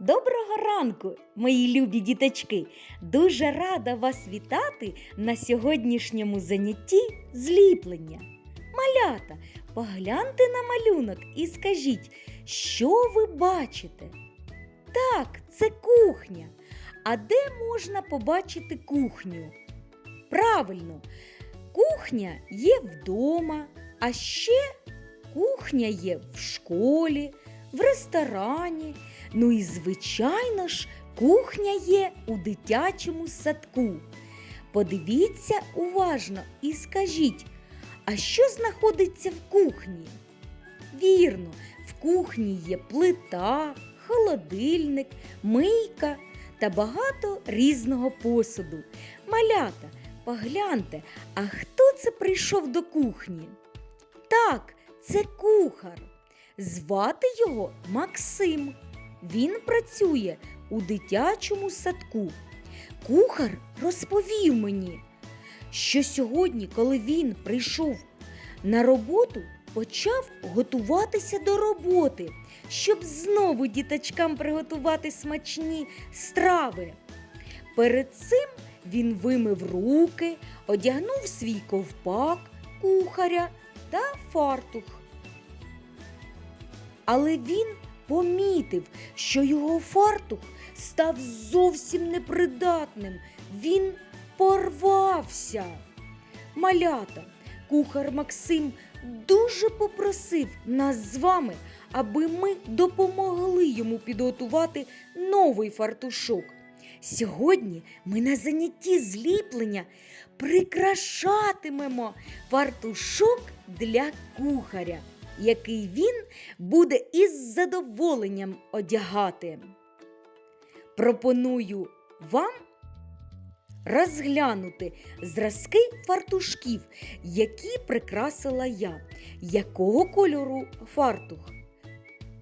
Доброго ранку, мої любі діточки! Дуже рада вас вітати на сьогоднішньому занятті зліплення. Малята, погляньте на малюнок і скажіть, що ви бачите? Так, це кухня. А де можна побачити кухню? Правильно, кухня є вдома, а ще кухня є в школі, в ресторані. Ну і, звичайно ж, кухня є у дитячому садку. Подивіться уважно і скажіть, а що знаходиться в кухні? Вірно, в кухні є плита, холодильник, мийка та багато різного посуду. Малята, погляньте, а хто це прийшов до кухні? Так, це кухар. Звати його Максим. Він працює у дитячому садку. Кухар розповів мені, що сьогодні, коли він прийшов на роботу, почав готуватися до роботи, щоб знову діточкам приготувати смачні страви. Перед цим він вимив руки, одягнув свій ковпак кухаря та фартух. Але він помітив, що його фартух став зовсім непридатним. Він порвався. Малята, кухар Максим дуже попросив нас з вами, аби ми допомогли йому підготувати новий фартушок. Сьогодні ми на занятті зліплення прикрашатимемо фартушок для кухаря, який він буде із задоволенням одягати. Пропоную вам розглянути зразки фартушків, які прикрасила я. Якого кольору фартух?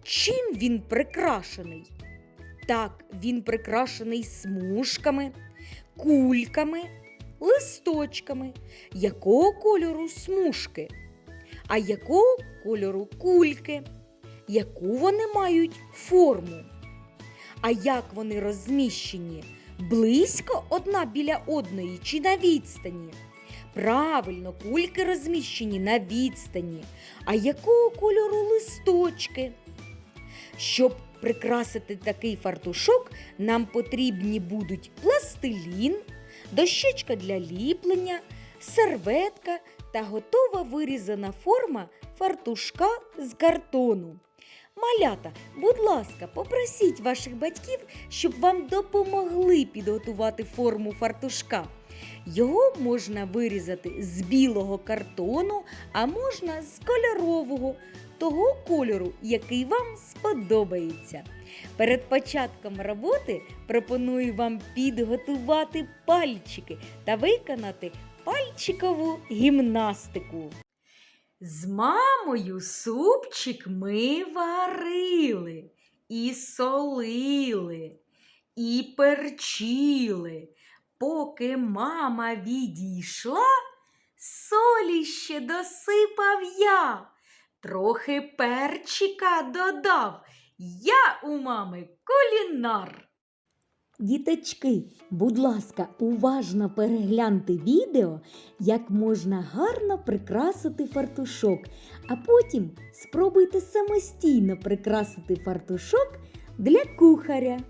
Чим він прикрашений? Так, він прикрашений смужками, кульками, листочками. Якого кольору смужки? А якого кольору кульки? Яку вони мають форму? А як вони розміщені? Близько одна біля одної чи на відстані? Правильно, кульки розміщені на відстані. А якого кольору листочки? Щоб прикрасити такий фартушок, нам потрібні будуть пластилін, дощечка для ліплення, серветка та готова вирізана форма фартушка з картону. Малята, будь ласка, попросіть ваших батьків, щоб вам допомогли підготувати форму фартушка. Його можна вирізати з білого картону, а можна з кольорового, того кольору, який вам сподобається. Перед початком роботи пропоную вам підготувати пальчики та виконати пальчикову гімнастику. З мамою супчик ми варили і солили, і перчили. Поки мама відійшла, солі ще досипав я, трохи перчика додав. Я у мами кулінар. Діточки, будь ласка, уважно перегляньте відео, як можна гарно прикрасити фартушок, а потім спробуйте самостійно прикрасити фартушок для кухаря.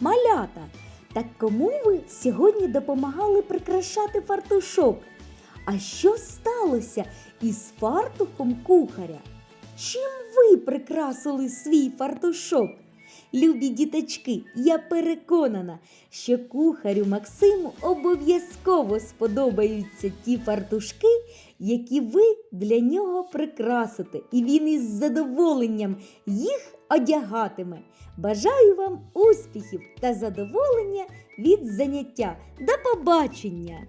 Малята, так кому ви сьогодні допомагали прикрашати фартушок? А що сталося із фартухом кухаря? Чим ви прикрасили свій фартушок? Любі діточки, я переконана, що кухарю Максиму обов'язково сподобаються ті фартушки, які ви для нього прикрасите, і він із задоволенням їх одягатиме. Бажаю вам успіхів та задоволення від заняття. До побачення!